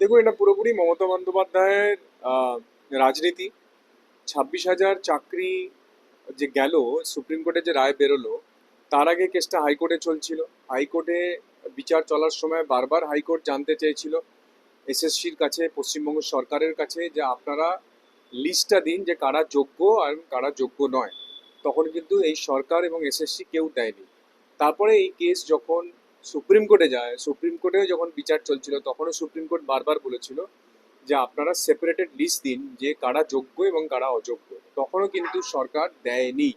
দেখুন, এটা পুরোপুরি মমতা বন্দ্যোপাধ্যায়ের রাজনীতি। ছাব্বিশ হাজার চাকরি যে গেল, সুপ্রিম কোর্টে যে রায় বেরোলো, তার আগে কেসটা হাইকোর্টে চলছিল। হাইকোর্টে বিচার চলার সময় বারবার হাইকোর্ট জানতে চেয়েছিল এসএসসির কাছে, পশ্চিমবঙ্গ সরকারের কাছে যে আপনারা লিস্টটা দিন যে কারা যোগ্য আর কারা যোগ্য নয়। তখন কিন্তু এই সরকার এবং এসএসসি কেউ দেয়নি। তারপরে এই কেস যখন সুপ্রিম কোর্টে যায়, সুপ্রিম কোর্টেও যখন বিচার চলছিল, তখনও সুপ্রিম কোর্ট বারবার বলেছিল যে আপনারা সেপারেটেড লিস্ট দিন যে কারা যোগ্য এবং কারা অযোগ্য। তখনও কিন্তু সরকার দেয়নি।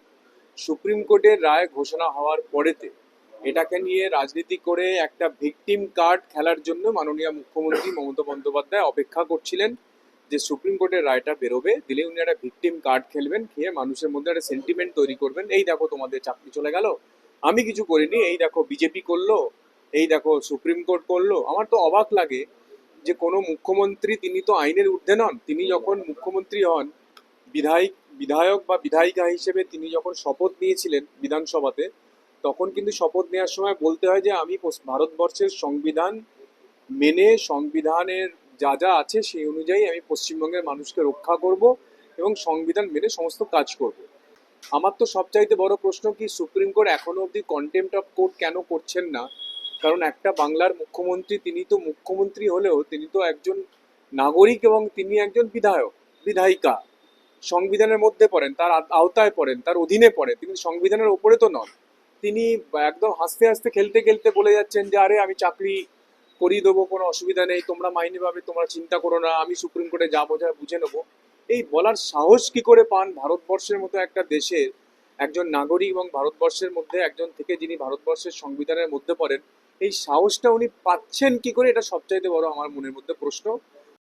সুপ্রিম কোর্টের রায় ঘোষণা হওয়ার পরেতে এটাকে নিয়ে রাজনীতি করে একটা ভিকটিম কার্ড খেলার জন্য মাননীয় মুখ্যমন্ত্রী মমতা বন্দ্যোপাধ্যায় অপেক্ষা করছিলেন যে সুপ্রিম কোর্টের রায়টা বেরোবে। দিলে উনি একটা ভিকটিম কার্ড খেলবেন, খেয়ে মানুষের মধ্যে একটা সেন্টিমেন্ট তৈরি করবেন। এই দেখো তোমাদের চাকরি চলে গেল। আমি কিছু করিনি, এই দেখো বিজেপি করল এই দেখো, সুপ্রিম কোর্ট করল। আমার তো অবাক লাগে যে কোনো মুখ্যমন্ত্রী তিনি তো আইনের ঊর্ধ্বে নন। তিনি যখন মুখ্যমন্ত্রী হন, বিধায়ক বিধায়ক বা বিধায়িকা হিসেবে তিনি যখন শপথ নিয়েছিলেন বিধানসভাতে, তখন কিন্তু শপথ নেওয়ার সময় বলতে হয় যে, আমি ভারতবর্ষের সংবিধান মেনে সংবিধানের যা যা আছে সেই অনুযায়ী আমি পশ্চিমবঙ্গের মানুষকে রক্ষা করব এবং সংবিধান মেনে সমস্ত কাজ করব। আমার তো সবচাইতে বড় প্রশ্ন কি, সুপ্রিম কোর্ট এখনও অবধি কন্টেম্প অফ কোর্ট কেন করছেন না? কারণ একটা বাংলার মুখ্যমন্ত্রী, তিনি তো মুখ্যমন্ত্রী হলেও তিনি তো একজন নাগরিক এবং তিনি একজন বিধায়ক, বিধায়িকা। সংবিধানের মধ্যে পড়েন, তার আওতায় পড়েন, তার অধীনে পড়েন। তিনি সংবিধানের ওপরে তো নন। তিনি একদম হাসতে হাসতে, খেলতে খেলতে বলে যাচ্ছেন যে, আরে, আমি চাকরি করিয়ে দেবো, কোনো অসুবিধা নেই, তোমরা মাইনে পাবে, তোমরা চিন্তা করো না, আমি সুপ্রিম কোর্টে যা বোঝায় বুঝে নেব। এই বলার সাহস কি করে পান ভারতবর্ষের মতো একটা দেশের একজন নাগরিক এবং ভারতবর্ষের মধ্যে একজন থেকে যিনি ভারতবর্ষের সংবিধানের মধ্যে পড়েন এই সাহসটা উনি পাচ্ছেন কি করে এটা সবচাইতে বড় আমার মনের মধ্যে প্রশ্ন।